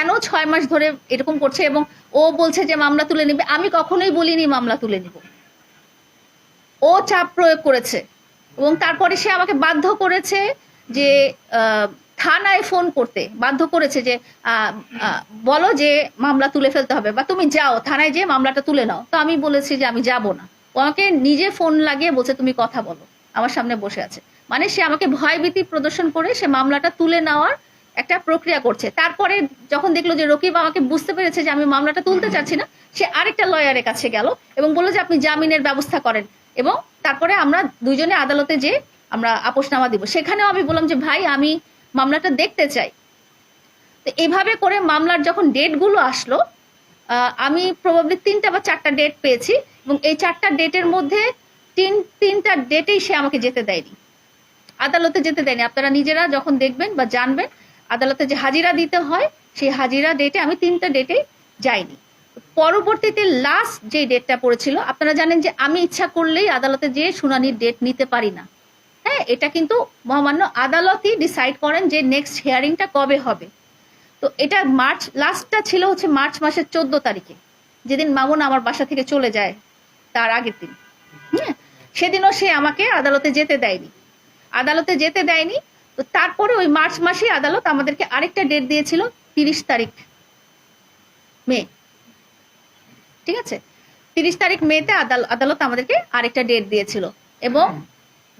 কেন ছয় মাস ধরে এরকম করছে এবং ও বলছে যে মামলা তুলে নিবে? আমি কখনোই বলিনি মামলা তুলে নিব। ও চাপ প্রয়োগ করেছে এবং তারপরে সে আমাকে বাধ্য করেছে যে থানায় ফোন করতে, বাধ্য করেছে যে বলো যে মামলা তুলে ফেলতে হবে বা তুমি যাও, থানায় যে মামলাটা তুলে নাও। তো আমি বলেছি যে আমি যাব না। ও আমাকে নিজে ফোন লাগিয়ে বলছে, তুমি কথা বলো। আমার সামনে বসে আছে। মানে সে আমাকে ভয়ভীতি প্রদর্শন করে সে মামলাটা তুলে নেওয়ার একটা প্রক্রিয়া করছে। তারপরে যখন দেখল যে রকিব আমাকে বুঝতে পেরেছে যে আমি মামলাটা তুলতে চাচ্ছি না, সে আরেকটা লয়ারের কাছে গেল এবং বলল যে আপনি জামিনের ব্যবস্থা করেন এবং তারপরে আমরা দুজনে আদালতে যে আমরা আপোষনামা দিব। সেখানেও আমি বললাম যে, ভাই, আমি মামলাটা দেখতে চাই। তো এইভাবে করে মামলার যখন ডেটগুলো আসলো আমি প্রবাবলি তিনটা বা চারটা ডেট পেয়েছি এবং এই চারটা ডেটের মধ্যে তিন, তিনটা ডেটেই সে আমাকে যেতে দেয়নি। আদালতে যেতে দেয়নি। আপনারা নিজেরা যখন দেখবেন বা জানবেন আদালতে যে হাজিরা দিতে হয়, সেই হাজিরা ডেটে আমি তিনটা ডেটে যাইনি। পরবর্তীতে লাস্ট যে ডেটটা পড়েছিল, আপনারা জানেন যে আমি ইচ্ছা করলেই আদালতে যে শুনানির ডেট নিতে পারি না। হ্যাঁ এটা কিন্তু মহামান্য আদালতই ডিসাইড করেন যে নেক্সট হিয়ারিংটা কবে হবে। তো এটা মার্চ লাস্টটা ছিল হচ্ছে মার্চ মাসের চোদ্দ তারিখে। যেদিন মামুন আমার বাসা থেকে চলে যায়, তার আগের দিন। হ্যাঁ সেদিনও সে আমাকে আদালতে যেতে দেয়নি। আদালতে যেতে দেয়নি তো তারপরে ওই মার্চ মাসে আদালত আমাদেরকে আরেকটা ডেট দিয়েছিল তিরিশ তারিখ মে। ঠিক আছে? তিরিশ তারিখ মেতে আদাল- আদালত আমাদেরকে আরেকটা ডেট দিয়েছিল। এবং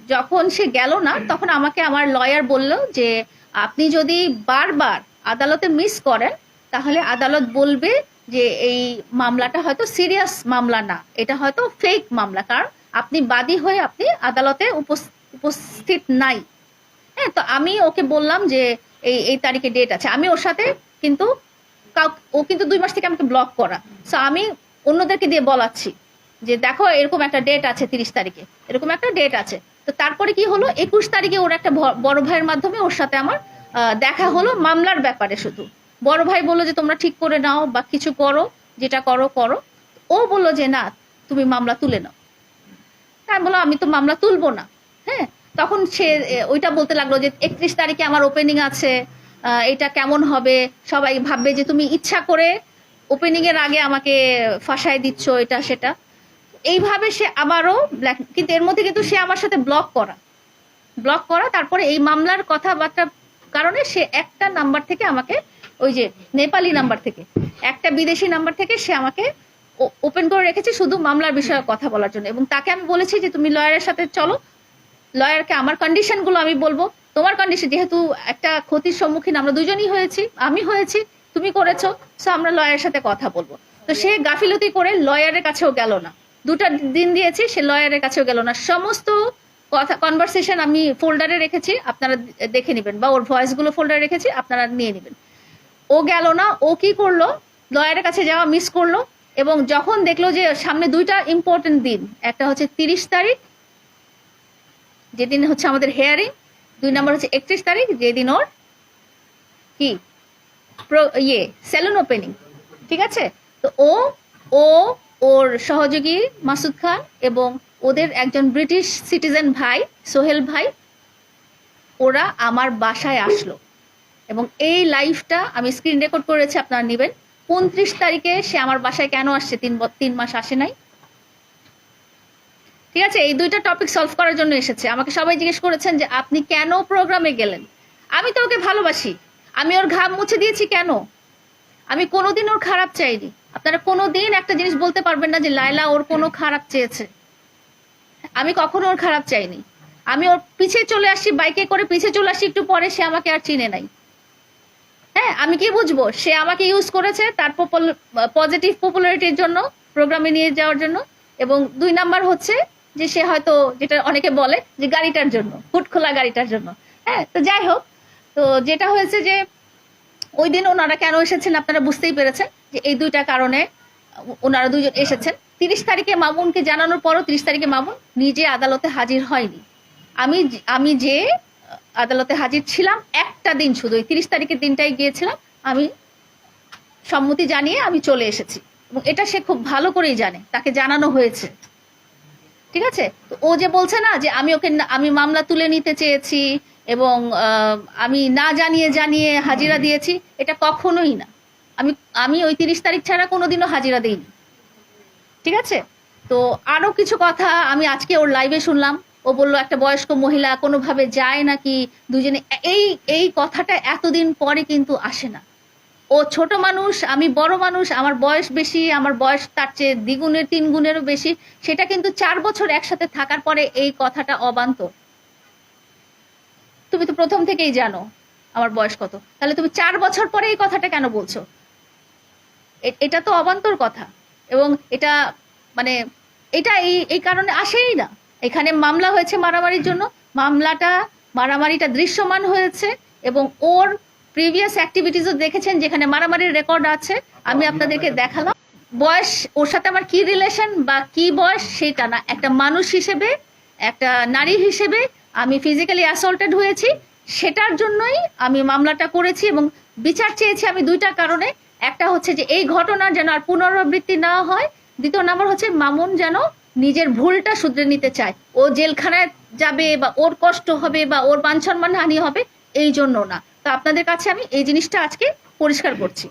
যখন সে গেল না তখন আমাকে আমার লয়ার বলল যে আপনি যদি বারবার আদালতে মিস করেন তাহলে আদালত বলবে যে এই মামলাটা হয়তো সিরিয়াস মামলা না। এটা হয়তো ফেক মামলা। কারণ আপনি বাদী হয়ে আপনি আদালতে উপস- উপস্থিত নাই। হ্যাঁ তো আমি ওকে বললাম যে এই এই তারিখে ডেট আছে। আমি ওর সাথে কিন্তু ও কিন্তু দুই মাস থেকে আমাকে ব্লক করা। সো আমি অন্যদেরকে দিয়ে বলাচ্ছি যে দেখো, এরকম একটা ডেট আছে তিরিশ তারিখে। এরকম একটা ডেট আছে। তো তারপরে কি হলো? একুশ তারিখে ওর একটা বড় ভাইয়ের মাধ্যমে ওর সাথে আমার দেখা হলো মামলার ব্যাপারে শুধু। বড় ভাই বলল যে তোমরা ঠিক করে নাও বা কিছু করো, যেটা করো করো। ও বলল যে না, তুমি মামলা তুলে নাও। আমি বললাম আমি তো মামলা তুলবো না। তখন সে ওইটা বলতে লাগল যে, একত্রিশ তারিখে আমার ওপেনিং আছে এটা কেমন হবে? সবাই ভাববে যে, তুমি ইচ্ছা করে ওপেনিং এর আগে আমাকে ফাঁসায় দিচ্ছ, এটা, সেটা। এইভাবে সে আবারও ব্ল্যাক কিন্তু এর মধ্যে কিন্তু সে আমার সাথে ব্লক করা। ব্লক করা, তারপরে এই মামলার কথাবার্তা কারণে সে একটা নাম্বার থেকে আমাকে, ওই যে, নেপালি নাম্বার থেকে, একটা বিদেশি নাম্বার থেকে সে আমাকে ওপেন করে রেখেছে শুধু মামলার বিষয়ে কথা বলার জন্য। এবং তাকে আমি বলেছি যে, তুমি লয়ারের সাথে চলো লয়ারকে আমার কন্ডিশনগুলো আমি বলব। তোমার কন্ডিশন যেহেতু একটা ক্ষতির সম্মুখীন আমরা দুজনই হয়েছি, আমি হয়েছি, তুমি করেছ সো আমরা লয়ারের সাথে কথা বলব। তো সে গাফিলতি করে লয়ারের কাছেও গেল না। দুটা দিন দিয়েছি, সে লয়ারের কাছেও গেল না। সমস্ত কথা কনভারসেশন আমি ফোল্ডারে রেখেছি, আপনারা দেখে নেবেন, বা ওর ভয়েসগুলো ফোল্ডারে রেখেছি, আপনারা নিয়ে নেবেন। ও গেল না, ও কি করল? লয়ারের কাছে যাওয়া মিস করল, এবং যখন দেখল যে সামনে দুইটা ইম্পর্টেন্ট দিন, একটা হচ্ছে তিরিশ তারিখ যেদিন হচ্ছে আমাদের হেয়ারিং দুই নম্বর হচ্ছে একত্রিশ তারিখ, যেদিন ওর কি? ইয়ে সেলুন ওপেনিং ঠিক আছে? তো ও ও, ওর সহযোগী মাসুদ খান এবং ওদের একজন ব্রিটিশ সিটিজেন ভাই, সোহেল ভাই, ওরা আমার বাসায় আসলো। এবং এই লাইভটা আমি স্ক্রিন রেকর্ড করেছি, আপনারা নেবেন। উনত্রিশ তারিখে সে আমার বাসায় কেন আসছে? তিন তিন মাস আসে নাই। ঠিক আছে? এই দুইটা টপিক সলভ করার জন্য এসেছে। আমাকে সবাই জিজ্ঞেস করেছেন যে আপনি কেন প্রোগ্রামে গেলেন? আমি তো ওকে ভালোবাসি। আমি ওর ঘাম মুছে দিয়েছি কেন? আমি কোনোদিন ওর খারাপ চাইনি। আপনারা কোনোদিন একটা জিনিস বলতে পারবেন না যে লাইলা ওর কোনো খারাপ চেয়েছে। আমি কখনো ওর খারাপ চাইনি। আমি ওর পিছে চলে আসি বাইকে করে পিছে চলে আসি একটু পরে সে আমাকে আর চিনে নাই। হ্যাঁ আমি কি বুঝব? সে আমাকে ইউজ করেছে তার পজিটিভ পপুলারিটির জন্য প্রোগ্রামে নিয়ে যাওয়ার জন্য। এবং দুই নাম্বার হচ্ছে যে সে হয়তো যেটা অনেকে বলে যে গাড়িটার জন্য, হুট খোলা গাড়িটার জন্য। হ্যাঁ তো যাই হোক, তো যেটা হয়েছে যে ওই দিন ওনারা কেন এসেছেন আপনারা বুঝতেই পেরেছেন যে এই দুইটা কারণে ওনারা দুজন এসেছেন। তিরিশ তারিখে মামুনকে জানানোর পরও তিরিশ তারিখে মামুন নিজে আদালতে হাজির হয়নি। আমি আমি যে আদালতে হাজির ছিলাম একটা দিন শুধু, ওই তিরিশ তারিখের দিনটাই গিয়েছিলাম, আমি সম্মতি জানিয়ে আমি চলে এসেছি। এবং এটা সে খুব ভালো করেই জানে, তাকে জানানো হয়েছে। ঠিক আছে? তো ও যে বলছে না যে আমি ওকে আমি মামলা তুলে নিতে চেয়েছি এবং আমি না জানিয়ে জানিয়ে হাজিরা দিয়েছি, এটা কখনোই না। আমি আমি ওই তিরিশ তারিখ ছাড়া কোনোদিনও হাজিরা দিইনি। ঠিক আছে? তো আরও কিছু কথা আমি আজকে ওর লাইভে শুনলাম। ও বলল, একটা বয়স্ক মহিলা কোনোভাবে যায় নাকি দুজনে? এই এই কথাটা এতদিন পরে কিন্তু আসে না। ও ছোট মানুষ, আমি বড় মানুষ, আমার বয়স বেশি, আমার বয়স তার চেয়ে দ্বিগুণের, তিন গুণেরও বেশি। সেটা কিন্তু চার বছর একসাথে থাকার পরে এই কথাটা অবান্তর তুমি তো প্রথম থেকেই জানো আমার বয়স কত। তাহলে তুমি চার বছর পরে এই কথাটা কেন বলছো? এটা তো অবান্তর কথা। এবং এটা মানে এটা এই এই কারণে আসেই না। এখানে মামলা হয়েছে মারামারির জন্য। মামলাটা, মারামারিটা দৃশ্যমান হয়েছে এবং ওর প্রিভিয়াস অ্যাক্টিভিটিসও দেখেছেন যেখানে মারামারির রেকর্ড আছে, আমি আপনাদেরকে দেখালাম। বয়স, ওর সাথে আমার কি রিলেশন বা কি বয়স সেটা না, একটা মানুষ হিসেবে, একটা নারী হিসেবে আমি ফিজিক্যালি অ্যাসল্টেড হয়েছি। সেটার জন্যই আমি মামলাটা করেছি এবং বিচার চেয়েছি আমি দুইটা কারণে। একটা হচ্ছে যে এই ঘটনার যেন আর পুনরাবৃত্তি না হয়। দ্বিতীয় নাম্বার হচ্ছে মামুন যেন নিজের ভুলটা শুধরে নিতে চায়। ও জেলখানায় যাবে বা ওর কষ্ট হবে বা ওর মান হানি হবে, এই জন্য না। তো আপনাদের কাছে আমি এই জিনিসটা আজকে পরিষ্কার করছি।